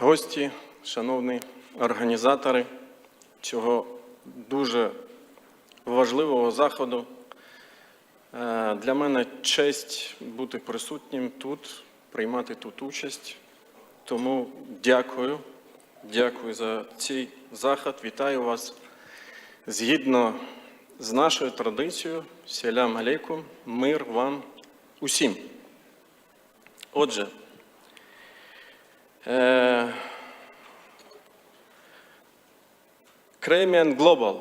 гості, шановні організатори цього дуже важливого заходу. Е, Для мене честь бути присутнім тут, приймати тут участь. Тому дякую, дякую за цей заход. Вітаю вас. Згідно з нашою традицією, селям алейкум, мир вам усім. Отже, е, Kremian Global.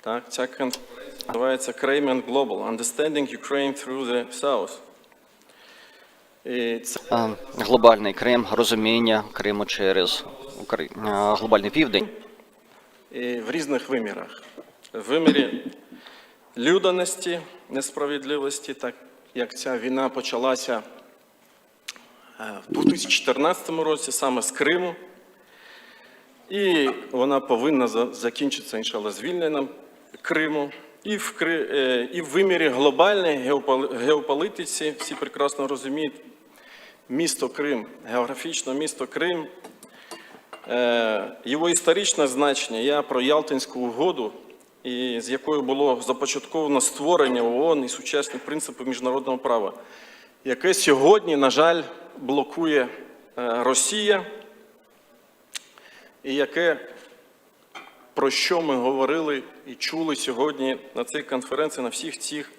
Так, ця конференція називається Kremian Global. Understanding Ukraine through the South. І це Е, Глобальний Крим, розуміння Криму через Украї... е, глобальний південь. і в різних вимірах. В вимірі людяності, несправедливості, так як ця війна почалася в 2014 році, саме з Криму. І вона повинна закінчитися, іншалла, звільненням Криму. І в, е, і в вимірі глобальної геополітиці всі прекрасно розуміють, місто Крим, географічно місто Крим Е, Його історичне значення, я про Ялтинську угоду, і з якою було започатковано створення ООН і сучасні принципи міжнародного права, яке сьогодні, на жаль, блокує е, Росія, і яке, про що ми говорили і чули сьогодні на цій конференції, на всіх цих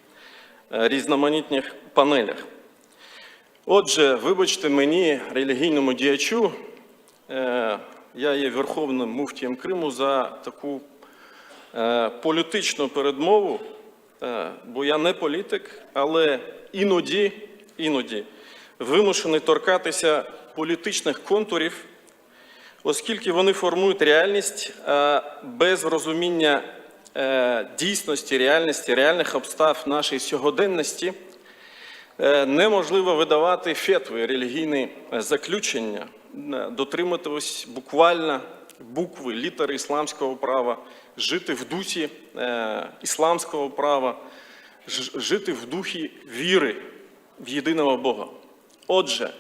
е, різноманітних панелях. Отже, вибачте мені, релігійному діячу, Е, Я є верховним муфтієм Криму за таку політичну передмову, бо я не політик, але іноді, іноді вимушений торкатися політичних контурів, оскільки вони формують реальність е, без розуміння е, дійсності, реальності, реальних обстав нашої сьогоденності. Е, неможливо видавати фетви, релігійні заключення, дотримуватись буквально букви, літери ісламського права, жити в дусі ісламського права, жити в духі віри в єдиного Бога. Отже,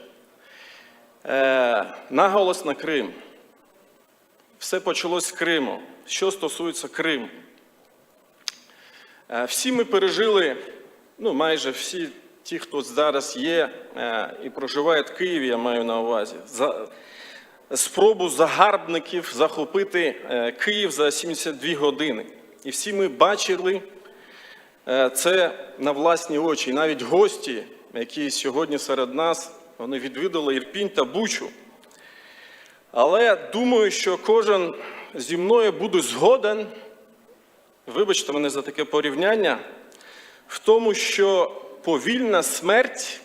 е, наголос на Крим. Все почалось з Криму. Що стосується Криму, Е, Всі ми пережили, ну майже всі ті, хто зараз є е, і проживає в Києві, я маю на увазі, за, спробу загарбників захопити е, Київ за 72 години. І всі ми бачили е, це на власні очі. Навіть гості, які сьогодні серед нас, вони відвідали Ірпінь та Бучу. Але думаю, що кожен зі мною буде згоден вибачте мене за таке порівняння, в тому, що повільна смерть,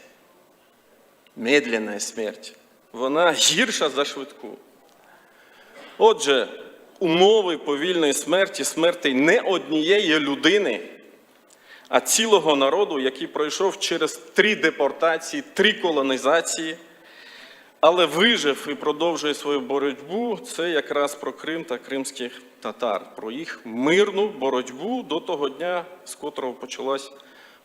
медленна смерть, вона гірша за швидку. Отже, умови повільної смерті, смерті не однієї людини, а цілого народу, який пройшов через три депортації, три колонізації, але вижив і продовжує свою боротьбу, це якраз про Крим та кримських татар, про їх мирну боротьбу до того дня, з котрого почалось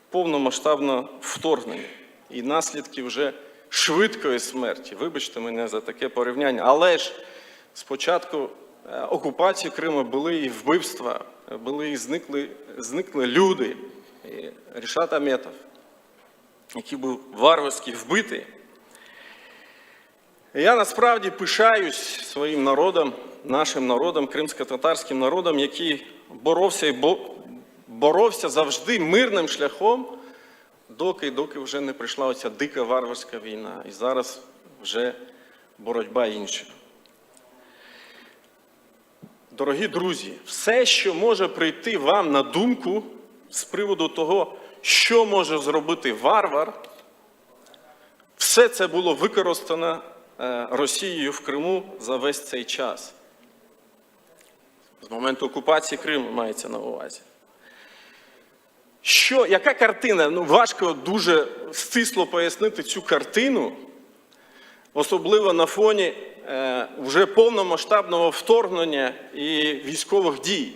повномасштабне вторгнення і наслідки вже швидкої смерті. Вибачте мене за таке порівняння. Але ж спочатку е, окупації Криму були і вбивства, були і зникли, зникли люди. Рішат Аметов, який був варварськи вбитий. Я насправді пишаюсь своїм народом, нашим народом, кримсько-татарським народом, який боровся і боровся завжди мирним шляхом, доки, доки вже не прийшла оця дика варварська війна. І зараз вже боротьба інша. Дорогі друзі, все, що може прийти вам на думку з приводу того, що може зробити варвар, все це було використано е, Росією в Криму за весь цей час. З моменту окупації Криму мається на увазі. Що, яка картина? Ну, важко дуже стисло пояснити цю картину, особливо на фоні е, вже повномасштабного вторгнення і військових дій.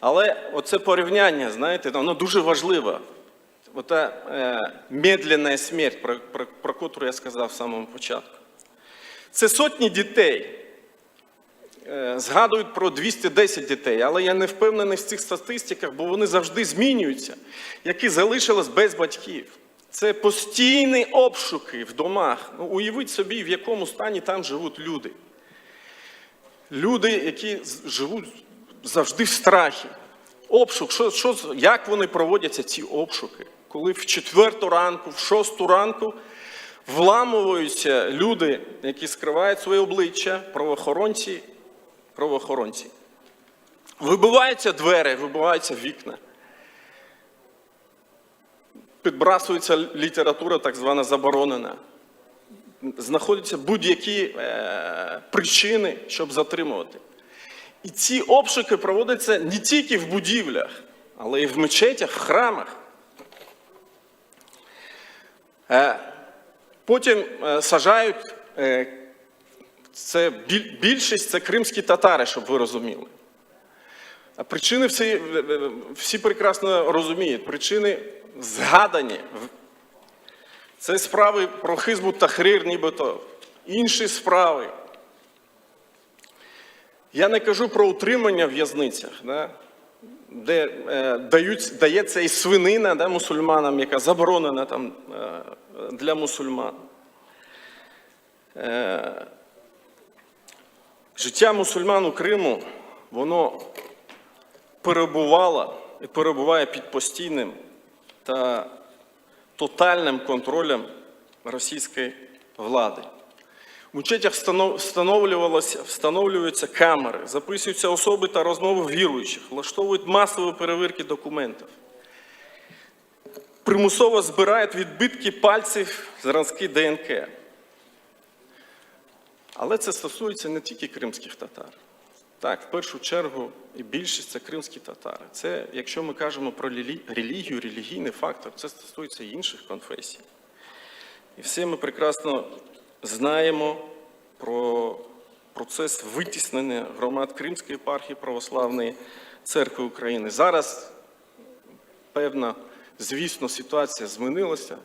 Але оце порівняння, знаєте, воно дуже важливе. Ота е, медленна смерть, про, про, про котру я сказав в самому початку. Це сотні дітей. Е, Згадують про 210 дітей, але я не впевнений в цих статистиках, бо вони завжди змінюються, які залишились без батьків. Це постійні обшуки в домах. Ну, уявіть собі, в якому стані там живуть люди. Люди, які живуть завжди в страхі. Обшук, що, що, як вони проводяться, ці обшуки? Коли в четверту ранку, в шосту ранку вламуються люди, які скривають своє обличчя, правоохоронці, правоохоронці. Вибиваються двері, вибиваються вікна. Підбрасується література, так звана заборонена. Знаходяться будь-які е, причини, щоб затримувати. І ці обшуки проводяться не тільки в будівлях, але й в мечетях, в храмах. Е, Потім е, сажають, е, це більшість це кримські татари, щоб ви розуміли. Причини всі, всі прекрасно розуміють. Причини згадані. Це справи про Хизбу Тахрир, нібито інші справи. Я не кажу про утримання в в'язницях, да, де е, дають, дається і свинина да, мусульманам, яка заборонена там, е, для мусульман. Е, життя мусульман у Криму, воно перебувало і перебуває під постійним та тотальним контролем російської влади. В мечетях встановлюються камери, записуються особи та розмови віруючих, влаштовують масові перевірки документів. Примусово збирають відбитки пальців зразки ДНК. Але це стосується не тільки кримських татар. Так, в першу чергу і більшість це кримські татари. Це, якщо ми кажемо про релігію, релігійний фактор, це стосується і інших конфесій. І всі ми прекрасно знаємо про процес витіснення громад Кримської єпархії Православної церкви України. Зараз певна, звісно, ситуація змінилася.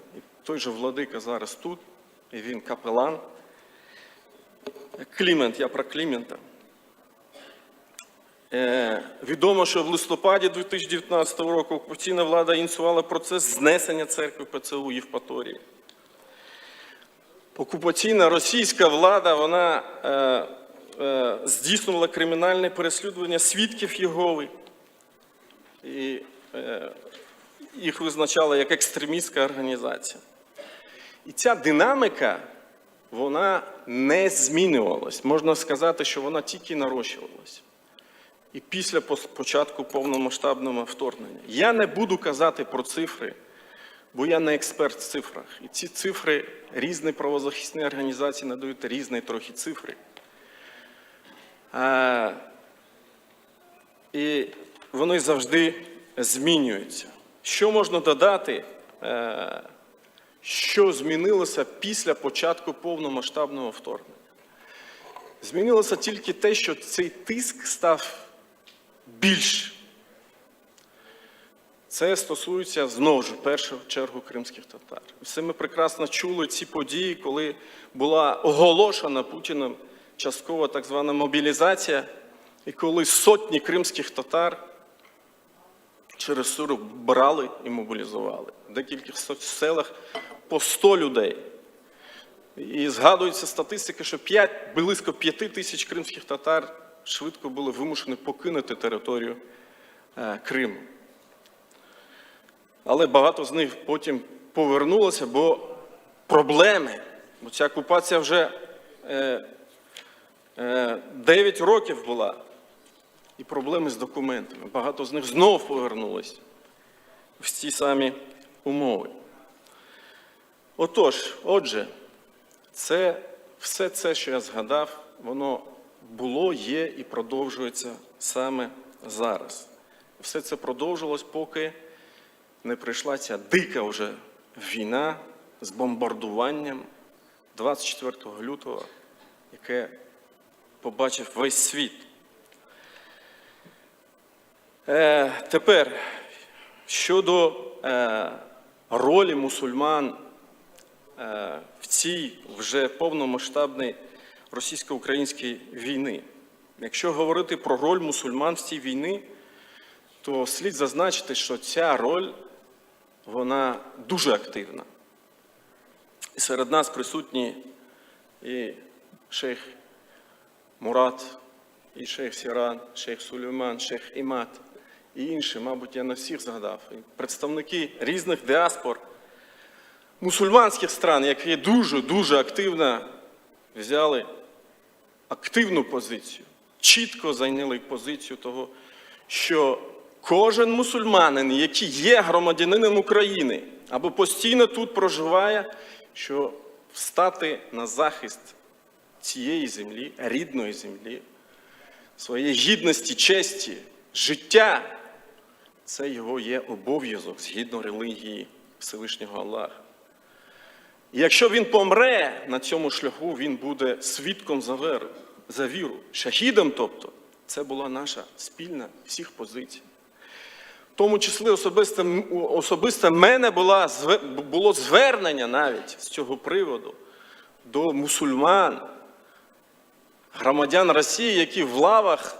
Той же владика зараз тут, і він капелан. Клімент, я про Клімента. Е, відомо, що в листопаді 2019 року окупаційна влада ініціювала процес знесення церкви ПЦУ Євпаторії. Окупаційна російська влада вона е, е, здійснювала кримінальне переслідування свідків Єгови. І е, їх визначала як екстремістська організація. І ця динаміка, вона не змінювалась. Можна сказати, що вона тільки нарощувалась. І після початку повномасштабного вторгнення. Я не буду казати про цифри, бо я не експерт в цифрах. І ці цифри різні правозахисні організації надають різні трохи цифри. А, і вони завжди змінюються. Що можна додати? е, Що змінилося після початку повномасштабного вторгнення? Змінилося тільки те, що цей тиск став більш. Це стосується знову ж в першу чергу кримських татар. Все ми прекрасно чули ці події, коли була оголошена Путіним часткова так звана мобілізація, і коли сотні кримських татар через Суру брали і мобілізували. В декількох селах по 100 людей. І згадується статистика, що 5, близько 5 тисяч кримських татар швидко були вимушені покинути територію е, Криму. Але багато з них потім повернулося, бо проблеми, бо ця окупація вже е, е, 9 років була, і проблеми з документами. Багато з них знов повернулись в ці самі умови. Отож, отже, це все це, що я згадав, воно було, є і продовжується саме зараз. Все це продовжилось, поки не прийшла ця дика вже війна з бомбардуванням 24 лютого, яке побачив весь світ. Е, тепер щодо е, ролі мусульман е, в цій вже повномасштабній російсько-української війни. Якщо говорити про роль мусульман в цій війні, то слід зазначити, що ця роль вона дуже активна. І серед нас присутні і шейх Мурат, і шейх Сіран, шейх Сулейман, шейх Імат і інші, мабуть, я на всіх згадав. І представники різних діаспор, мусульманських стран, які дуже-дуже активно взяли активну позицію, чітко зайняли позицію того, що кожен мусульманин, який є громадянином України або постійно тут проживає, що встати на захист цієї землі, рідної землі, своєї гідності, честі, життя, це його є обов'язок згідно релігії Всевишнього Аллаха. І якщо він помре на цьому шляху, він буде свідком за віру, за віру, шахідом, тобто, це була наша спільна всіх позицій. Тому числі особисто, особисто мене була, було звернення навіть з цього приводу до мусульман, громадян Росії, які в лавах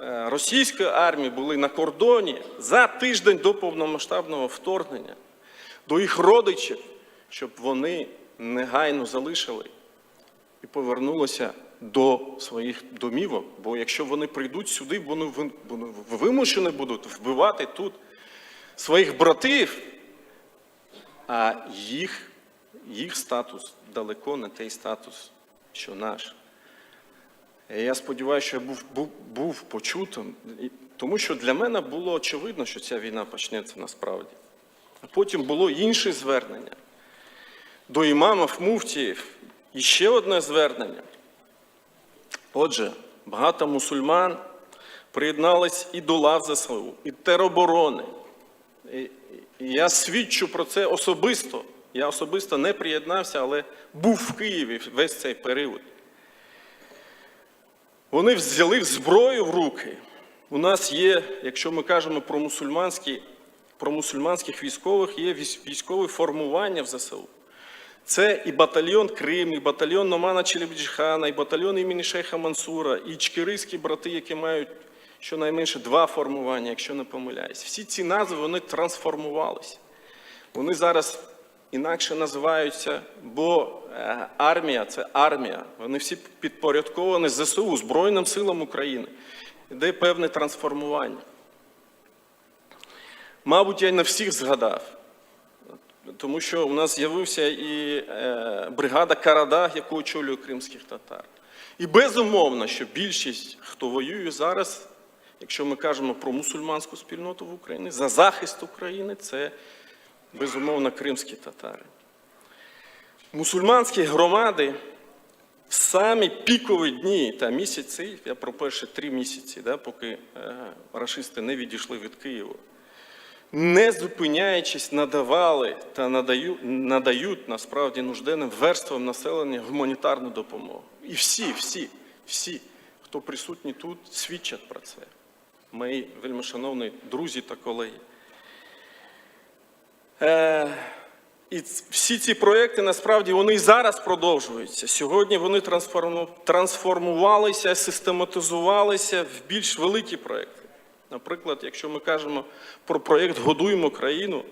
е, російської армії були на кордоні за тиждень до повномасштабного вторгнення, до їх родичів, щоб вони негайно залишили і повернулися до своїх домівок. Бо якщо вони прийдуть сюди, вони вимушені будуть вбивати тут своїх братів, а їх, їх статус далеко не той статус, що наш. Я сподіваюся, що я був, був, був почутим, тому що для мене було очевидно, що ця війна почнеться насправді. А потім було інше звернення до імамів, муфтіїв. І ще одне звернення. Отже, багато мусульман приєднались і до лав ЗСУ, і тероборони. І, я свідчу про це особисто. Я особисто не приєднався, але був в Києві весь цей період. Вони взяли зброю в руки. У нас є, якщо ми кажемо про мусульманські, про мусульманських військових, є військ- військове формування в ЗСУ. Це і батальйон Крим, і батальйон Номана Челебіджхана, і батальйон імені Шейха Мансура, і чкирийські брати, які мають щонайменше два формування, якщо не помиляюсь. Всі ці назви вони трансформувалися. Вони зараз інакше називаються, бо е, армія це армія. Вони всі підпорядковані ЗСУ, Збройним силам України. Іде певне трансформування. Мабуть, я не всіх згадав. Тому що у нас з'явився і е, бригада Карадаг, яку очолює кримських татар. І безумовно, що більшість, хто воює зараз, якщо ми кажемо про мусульманську спільноту в Україні, за захист України, це безумовно кримські татари. Мусульманські громади в самі пікові дні та місяці, я про перші три місяці, да, поки е, рашисти не відійшли від Києва, не зупиняючись, надавали та надаю, надають насправді нужденним верствам населення гуманітарну допомогу. І всі, всі, всі, хто присутні тут, свідчать про це. Мої вельмишановні друзі та колеги. Е, і всі ці проекти насправді вони і зараз продовжуються. Сьогодні вони трансформувалися, систематизувалися в більш великі проекти. Наприклад, якщо ми кажемо про проєкт Годуємо країну,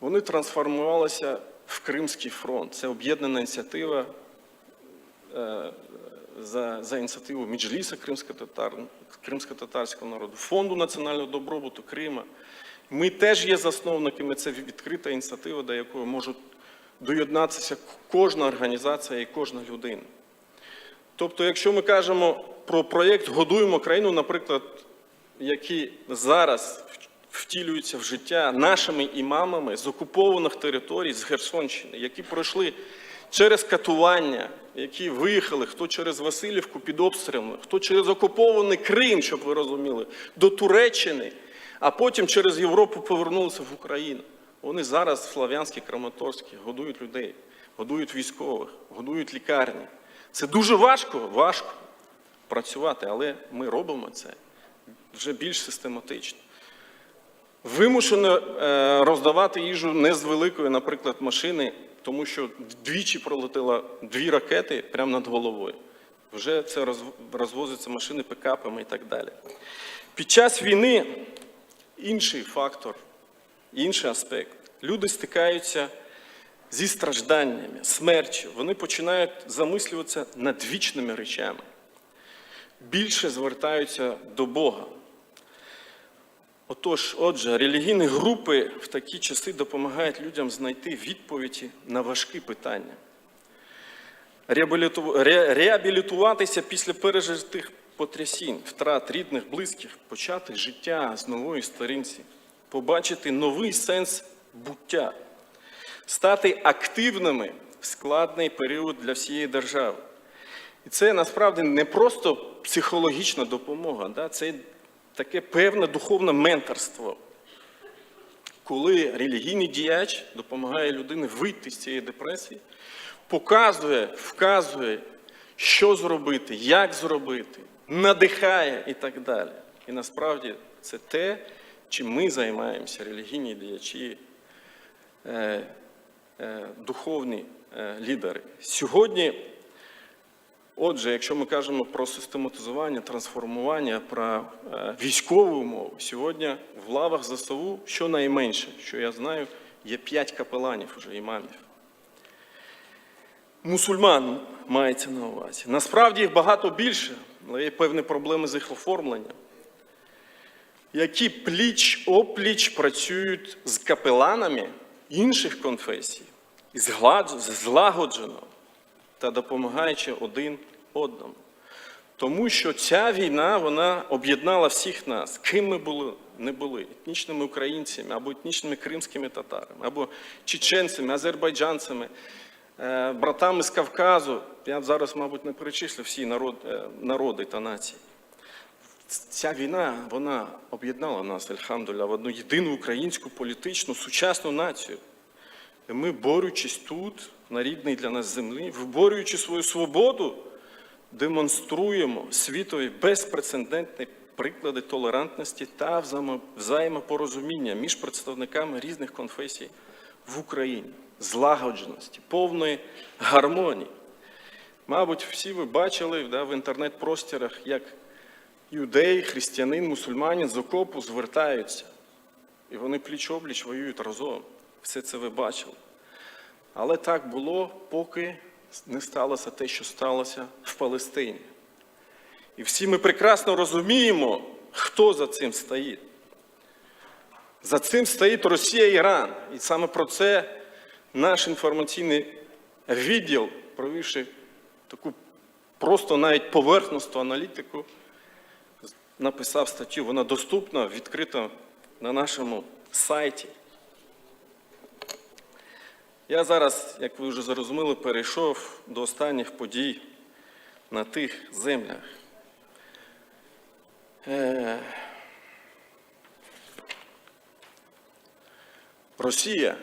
вони трансформувалися в Кримський фронт. Це об'єднана ініціатива е, за, за ініціативу кримсько-татар, кримсько-татарського народу, Фонду національного добробуту Крима. Ми теж є засновниками, це відкрита ініціатива, до якої можуть доєднатися кожна організація і кожна людина. Тобто, якщо ми кажемо про проєкт Годуємо країну, наприклад, який зараз втілюється в життя нашими імамами з окупованих територій, з Херсонщини, які пройшли через катування, які виїхали, хто через Васильівку під обстрілами, хто через окупований Крим, щоб ви розуміли, до Туреччини, а потім через Європу повернулися в Україну. Вони зараз в Слав'янській, Краматорській годують людей, годують військових, годують лікарні. Це дуже важко, важко працювати, але ми робимо це вже більш систематично. Вимушено е, роздавати їжу не з великої, наприклад, машини тому що двічі пролетіло дві ракети прямо над головою. Вже це розвозиться машини пікапами і так далі. Під час війни інший фактор, інший аспект. Люди стикаються зі стражданнями, смертю. Вони починають замислюватися над вічними речами. Більше звертаються до Бога. Отож, отже, релігійні групи в такі часи допомагають людям знайти відповіді на важкі питання. Реабілітуватися після пережитих потрясінь, втрат рідних, близьких, почати життя з нової сторінці, побачити новий сенс буття, стати активними в складний період для всієї держави. І це насправді не просто психологічна допомога, да? це таке певне духовне менторство, коли релігійний діяч допомагає людині вийти з цієї депресії, показує, вказує, що зробити, як зробити, надихає і так далі. І насправді це те, чим ми займаємося, релігійні діячі, е, е, духовні е, лідери. Сьогодні Отже, якщо ми кажемо про систематизування, трансформування, про е, військову умову, сьогодні в лавах ЗСУ щонайменше, що я знаю, є п'ять капеланів уже імамів. Мусульман мається на увазі. Насправді їх багато більше, але є певні проблеми з їх оформленням, які пліч опліч працюють з капеланами інших конфесій, і злагоджено та допомагаючи один одному. Тому що ця війна вона об'єднала всіх нас, ким ми були, не були, етнічними українцями, або етнічними кримськими татарами, або чеченцями, азербайджанцями, е, братами з Кавказу. Я зараз, мабуть, не перечислю всі е, народи та нації. Ця війна вона об'єднала нас, Альхамдуля, в одну єдину українську політичну сучасну націю. Ми, борючись тут, на рідній для нас землі, виборюючи свою свободу, демонструємо світові безпрецедентні приклади толерантності та взаємопорозуміння між представниками різних конфесій в Україні, злагодженості, повної гармонії. Мабуть, всі ви бачили да, в інтернет-простірах, як юдей, християнин, мусульманин з окопу звертаються. І вони пліч-обліч воюють разом. Все це ви бачили. Але так було, поки не сталося те, що сталося в Палестині. І всі ми прекрасно розуміємо, хто за цим стоїть. За цим стоїть Росія і Іран. І саме про це наш інформаційний відділ, провівши таку просто навіть поверхносту аналітику, написав статтю. Вона доступна, відкрита на нашому сайті. Я зараз, як ви вже зрозуміли, перейшов до останніх подій на тих землях. Е, Росія,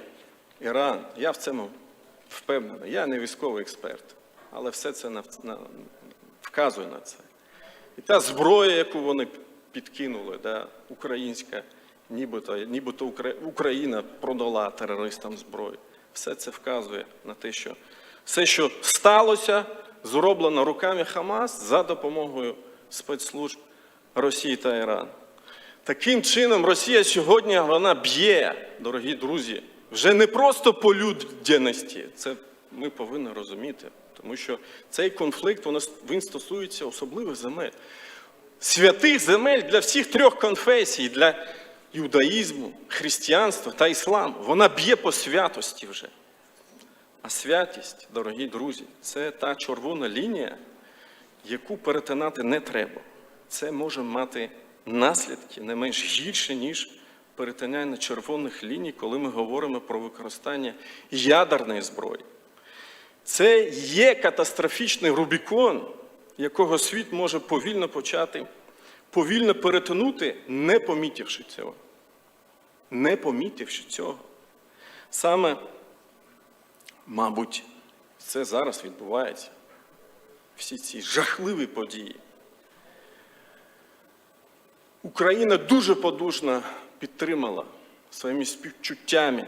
Іран, я в цьому впевнений. Я не військовий експерт, але все це вказує на це. І та зброя, яку вони підкинули, да, українська, нібито, нібито Україна продала терористам зброю. Все це вказує на те, що все, що сталося, зроблено руками Хамас за допомогою спецслужб Росії та Ірану. Таким чином, Росія сьогодні вона б'є, дорогі друзі, вже не просто по людяності. Це ми повинні розуміти, тому що цей конфлікт він стосується особливих земель. Святих земель для всіх трьох конфесій, для юдаїзму, християнства та ісламу. Вона б'є по святості вже. А святість, дорогі друзі, це та червона лінія, яку перетинати не треба. Це може мати наслідки не менш гірші, ніж перетинання червоних ліній, коли ми говоримо про використання ядерної зброї. Це є катастрофічний Рубікон, якого світ може повільно почати, повільно перетинути, не помітивши цього. Не помітивши цього. Саме, мабуть, це зараз відбувається. Всі ці жахливі події. Україна дуже подужно підтримала своїми співчуттями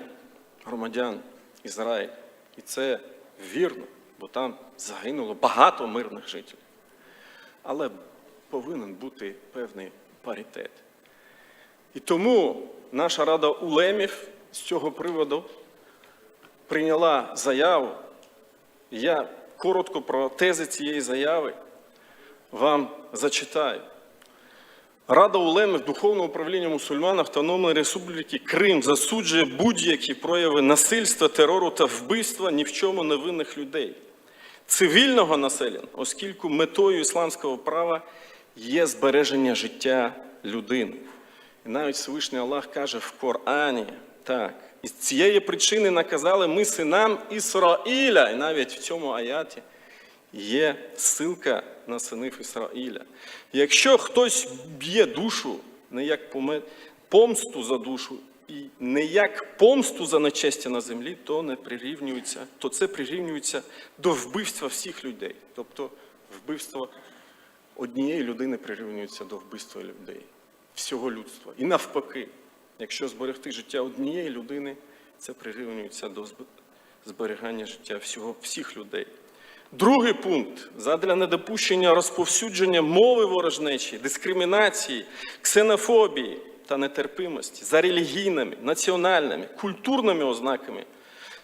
громадян Ізраїль І це вірно, бо там загинуло багато мирних жителів. Але повинен бути певний паритет. І тому наша рада улемів з цього приводу прийняла заяву. Я коротко про тези цієї заяви вам зачитаю. Рада улемів Духовного управління мусульман Автономної Республіки Крим засуджує будь-які прояви насильства, терору та вбивства ні в чому невинних людей, цивільного населення, оскільки метою ісламського права є збереження життя людини. І навіть Всевишній Аллах каже в Корані, так, із цієї причини наказали ми синам Ісраїля, і навіть в цьому аяті є ссылка на синів Ісраїля. Якщо хтось б'є душу не як помсту за душу і не як помсту за нечестя на землі, то не прирівнюється, то це прирівнюється до вбивства всіх людей. Тобто вбивство однієї людини прирівнюється до вбивства людей, всього людства. І навпаки, якщо зберегти життя однієї людини, це прирівнюється до зберігання життя всього, всіх людей. Другий пункт задля недопущення розповсюдження мови ворожнечі, дискримінації, ксенофобії та нетерпимості за релігійними, національними, культурними ознаками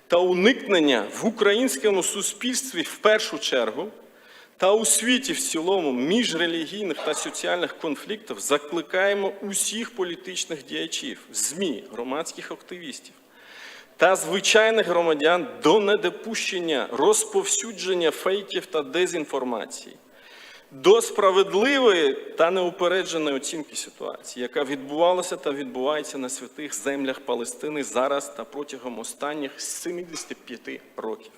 та уникнення в українському суспільстві в першу чергу та у світі в цілому міжрелігійних та соціальних конфліктів закликаємо усіх політичних діячів, ЗМІ, громадських активістів та звичайних громадян до недопущення розповсюдження фейків та дезінформації, до справедливої та неупередженої оцінки ситуації, яка відбувалася та відбувається на святих землях Палестини зараз та протягом останніх 75 років.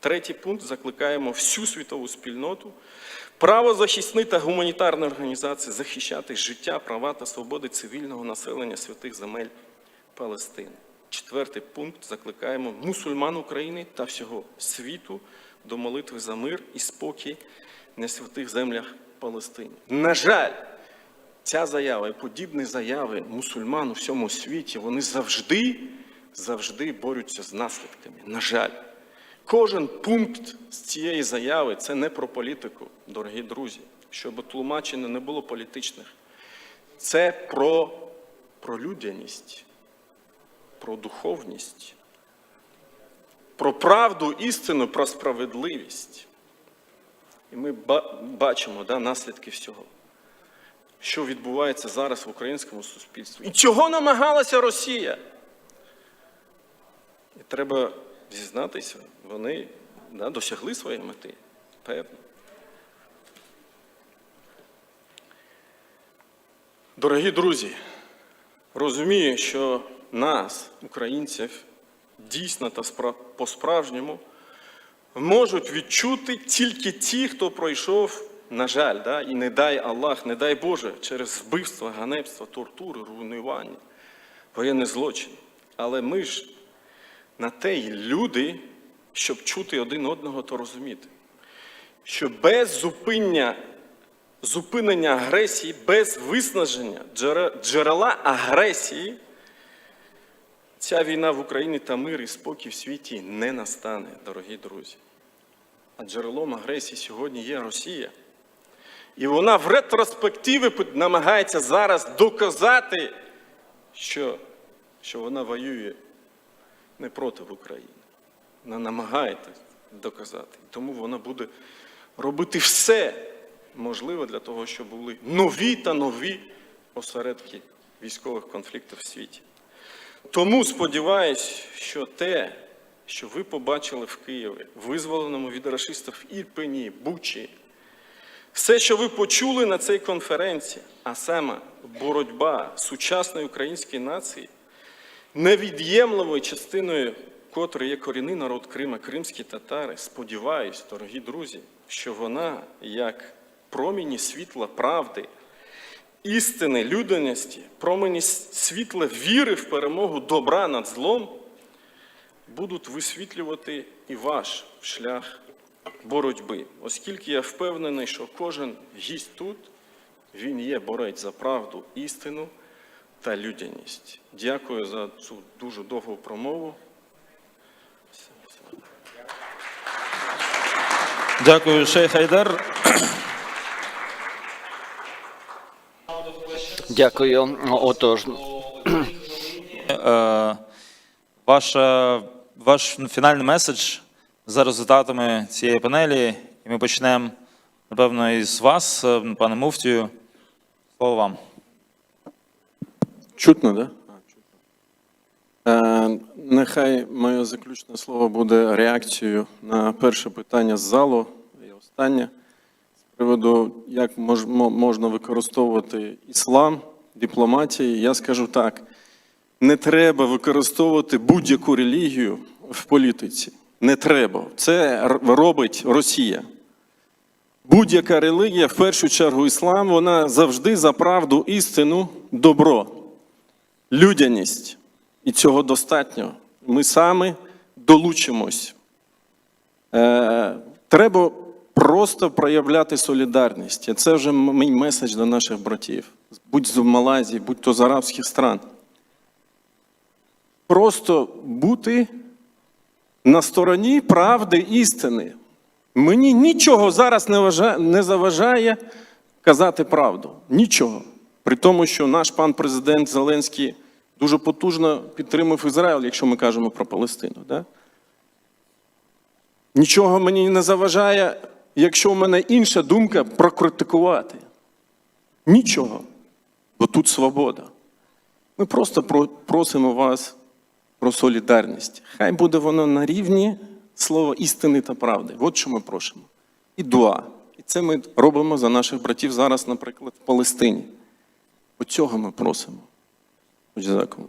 Третій пункт закликаємо всю світову спільноту, правозахисні та гуманітарні організації захищати життя, права та свободи цивільного населення святих земель Палестини. Четвертий пункт закликаємо мусульман України та всього світу до молитви за мир і спокій на святих землях Палестини. На жаль, ця заява і подібні заяви мусульман у всьому світі, вони завжди, завжди борються з наслідками. На жаль, кожен пункт з цієї заяви це не про політику, дорогі друзі, щоб тлумачення не було політичних. Це про, про людяність, про духовність, про правду, істину, про справедливість. І ми бачимо да, наслідки всього, що відбувається зараз в українському суспільстві. І чого намагалася Росія? І треба зізнатися, вони да, досягли своєї мети, певно. Дорогі друзі, розумію, що нас, українців, дійсно та по-справжньому можуть відчути тільки ті, хто пройшов, на жаль, да, і не дай Аллах, не дай Боже, через вбивство, ганебство, тортури, руйнування, воєнний злочин. Але ми ж на те й люди, щоб чути один одного та розуміти, що без зупинення, зупинення агресії, без виснаження джерела агресії, ця війна в Україні та мир і спокій в світі не настане, дорогі друзі. А джерелом агресії сьогодні є Росія. І вона в ретроспективі намагається зараз доказати, що, що вона воює не проти України. Вона намагається доказати. Тому вона буде робити все можливе для того, щоб були нові та нові осередки військових конфліктів в світі. Тому сподіваюсь, що те, що ви побачили в Києві, визволеному від рашистів Ірпені, Бучі, все, що ви почули на цій конференції, а саме боротьба сучасної української нації, невід'ємливою частиною котрої є корінний народ Крима, кримські татари, сподіваюсь, дорогі друзі, що вона, як проміні світла правди, істини, людяності, промені світла віри в перемогу добра над злом, будуть висвітлювати і ваш шлях боротьби, оскільки я впевнений, що кожен гість тут, він є борець за правду, істину та людяність. Дякую за цю дуже довгу промову. Дякую, шейх Хайдар. Дякую. Отож, Е, Ваша, ваш фінальний меседж за результатами цієї панелі. І ми почнемо, напевно, із вас, е, пане Муфтію. Слово вам. Чутно, да? Нехай моє заключне слово буде реакцією на перше питання з залу і останнє з приводу, як мож, можна використовувати іслам, дипломатії. Я скажу так: не треба використовувати будь-яку релігію в політиці. Не треба. Це робить Росія. Будь-яка релігія, в першу чергу іслам, вона завжди за правду, істину, добро, людяність. І цього достатньо. Ми саме долучимось. Е, треба просто проявляти солідарність. І це вже мій меседж до наших братів. Будь з Малайзії, будь то з арабських стран. Просто бути на стороні правди істини. Мені нічого зараз не заважає казати правду. Нічого. При тому, що наш пан президент Зеленський дуже потужно підтримав Ізраїль, якщо ми кажемо про Палестину. Да? Нічого мені не заважає, якщо в мене інша думка, прокритикувати. Нічого. Бо тут свобода. Ми просто просимо вас про солідарність. Хай буде воно на рівні слова істини та правди. От що ми просимо. І дуа. І це ми робимо за наших братів зараз, наприклад, в Палестині. Оцього ми просимо. Дякую.